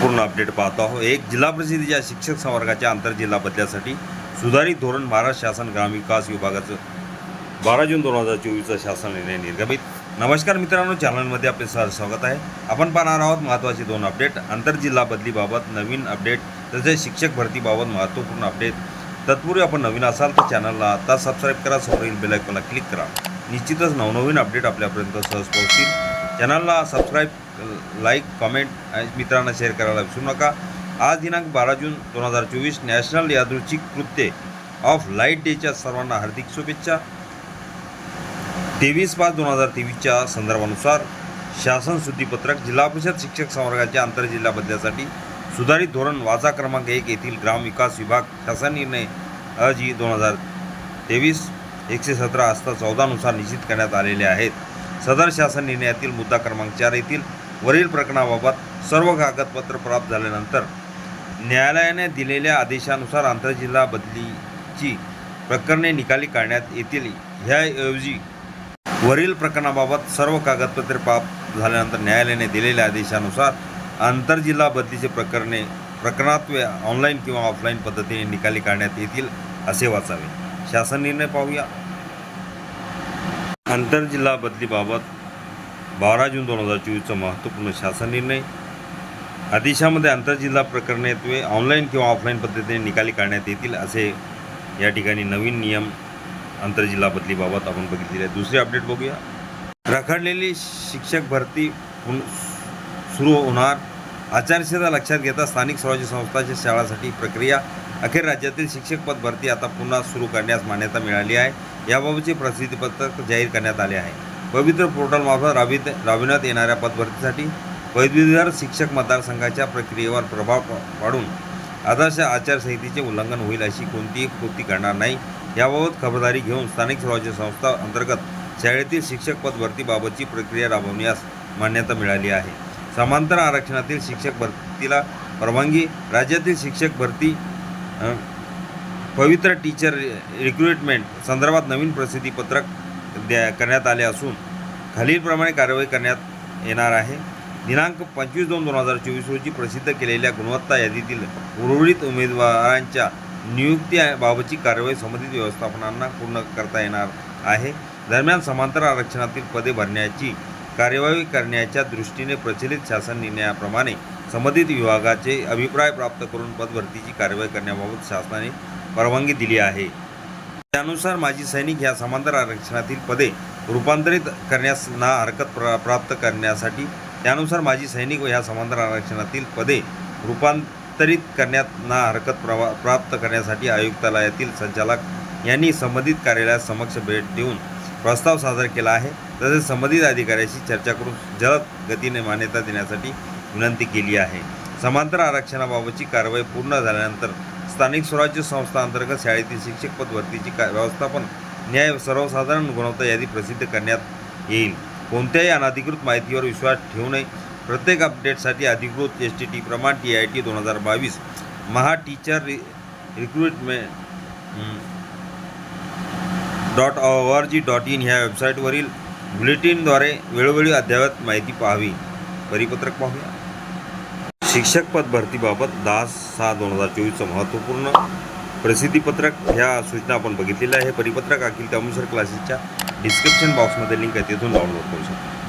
पूर्ण अपडेट पाहतो आहोत. एक जिल्हा परिषदेच्या शिक्षक संवर्गाच्या आंतरजिल्हा बदल्यासाठी सुधारित धोरण महाराष्ट्र शासन ग्रामविकास विभागाचं बारा जून दोन हजार चोवीसचा शासन निर्णय निर्गमित. नमस्कार मित्रांनो चॅनलमध्ये आपले सहज स्वागत आहे. आपण पाहणार आहोत महत्त्वाचे दोन अपडेट. आंतरजिल्हा बदलीबाबत नवीन अपडेट तसेच शिक्षक भरतीबाबत महत्त्वपूर्ण अपडेट. तत्पूर्वी आपण नवीन असाल तर चॅनलला आता सबस्क्राईब करा समोरील बेलायकॉनला क्लिक करा. निश्चितच नवनवीन अपडेट आपल्यापर्यंत सहज पोहोचतील. चॅनलला सबस्क्राईब लाईक कमेंट आणि मित्रांना शेअर करायला विसरू नका. आज दिनांक बारा जून दोन हजार चोवीस नॅशनल यादृच्छिक कृत्ये ऑफ लाइट डेच्या सर्वांना हार्दिक शुभेच्छा. तेवीस पाच दोन हजार तेवीसच्या संदर्भानुसार शासन शुद्धीपत्रक जिल्हा परिषद शिक्षक संवर्गाच्या आंतरजिल्हा बदल्यासाठी सुधारित धोरण वाचा क्रमांक एक येथील ग्रामविकास विभाग शासन निर्णय अजी दोन हजार तेवीस एकशे सतरा असता चौदानुसार निश्चित करण्यात आलेले आहेत. सदर शासन निर्णयातील मुद्दा क्रमांक चार येथील वरील प्रकरणाबाबत सर्व कागदपत्र प्राप्त झाल्यानंतर न्यायालयाने दिलेल्या आदेशानुसार आंतरजिल्हा बदलीची प्रकरणे निकाली काढण्यात येतील. ह्याऐवजी वरील प्रकरणाबाबत सर्व कागदपत्रे प्राप्त झाल्यानंतर न्यायालयाने दिलेल्या आदेशानुसार आंतरजिल्हा बदलीचे प्रकरणे प्रकरणात्वे ऑनलाईन किंवा ऑफलाईन पद्धतीने निकाली काढण्यात येतील असे वाचावे. शासन निर्णय पाहूया. आंतरजिल्हा बदलीबाबत बारा जून दोन हजार चोवीसचा महत्त्वपूर्ण शासन निर्णय. आदेशामध्ये आंतरजिल्हा प्रकरणे ऑनलाईन किंवा ऑफलाईन पद्धतीने निकाली काढण्यात येतील असे या ठिकाणी नवीन नियम आंतरजिल्हा बदलीबाबत आपण बघितलेले आहे दुसरी अपडेट बघूया. रखडलेली शिक्षक भरती सुरू होणार. आचारसंहिता लक्षात घेता स्थानिक स्वराज्य संस्थांच्या शाळांसाठी प्रक्रिया अखेर राज्यातील शिक्षक पद भरती आता पुन्हा सुरू करण्यास मान्यता मिळाली आहे. याबाबतचे प्रसिद्धीपत्रक जाहीर करण्यात आले आहे. पवित्र पोर्टलमार्फत राबित राबविण्यात येणाऱ्या पदभरतीसाठी पदवीधर शिक्षक मतदारसंघाच्या प्रक्रियेवर प्रभाव प- पाडून आदर्श आचारसंहितेचे उल्लंघन होईल अशी कोणतीही कृती करणार नाही. याबाबत खबरदारी घेऊन स्थानिक स्वराज्य संस्था अंतर्गत शाळेतील शिक्षक पद भरतीबाबतची प्रक्रिया राबवण्यास मान्यता मिळाली आहे. समांतर आरक्षणातील शिक्षक भरतीला परवानगी राज्यातील शिक्षक भरती पवित्र टीचर रिक्रुटमेंट संदर्भात नवीन प्रसिद्धीपत्रक द्या करण्यात आले असून खालीलप्रमाणे कारवाई करण्यात येणार आहे. दिनांक पंचवीस दोन दोन हजार चोवीस रोजी प्रसिद्ध केलेल्या गुणवत्ता यादीतील उर्वरित उमेदवारांच्या नियुक्तीबाबतची कारवाई संबंधित व्यवस्थापनांना पूर्ण करता येणार आहे. दरम्यान समांतर आरक्षणातील पदे भरण्याची कार्यवाही करण्याच्या दृष्टीने प्रचलित शासन निर्णयाप्रमाणे संबंधित विभागाचे अभिप्राय प्राप्त करून पदभरतीची कार्यवाही करण्याबाबत शासनाने परवानगी दिली आहे. त्यानुसार माजी सैनिक ह्या समांतर आरक्षणातील पदे रूपांतरित करण्यास ना हरकत प्रा प्राप्त करण्यासाठी त्यानुसार माजी सैनिक व ह्या समांतर आरक्षणातील पदे रूपांतरित करण्यात ना हरकत प्रवा प्राप्त करण्यासाठी आयुक्तालयातील संचालक यांनी संबंधित कार्यालयात समक्ष भेट देऊन प्रस्ताव सादर केला आहे. तसेच संबंधित अधिकाऱ्याशी चर्चा करून जलद गतीने मान्यता देण्यासाठी विनंती केली आहे. समांतर आरक्षणाबाबतची कारवाई पूर्ण झाल्यानंतर स्थानिक स्वराज्य संस्था अंतर्गत शाळेतील शिक्षक पद भरतीची का व्यवस्थापन न्याय सर्वसाधारण गुणवत्ता यादी प्रसिद्ध करण्यात येईल. कोणत्याही अनधिकृत माहितीवर विश्वास ठेवू नये. प्रत्येक अपडेटसाठी अधिकृत एस टी टी प्रमाण टी आय टी दोन हजार बावीस. महा टीचर रि recruitment dot O R G dot in ह्या वेबसाईटवरील बुलेटिनद्वारे वेळोवेळी अद्ययावत माहिती पाहावी. परिपत्रक पाहूया. शिक्षक पद भरतीबाबत दहा सहा दोन हजार चोवीसचं महत्त्वपूर्ण प्रसिद्धीपत्रक ह्या सूचना आपण बघितलेल्या आहे. हे परिपत्रक अखिल कम्युनिस्ट क्लासेसच्या डिस्क्रिप्शन बॉक्समध्ये लिंक आहे. तिथून डाउनलोड करू शकता.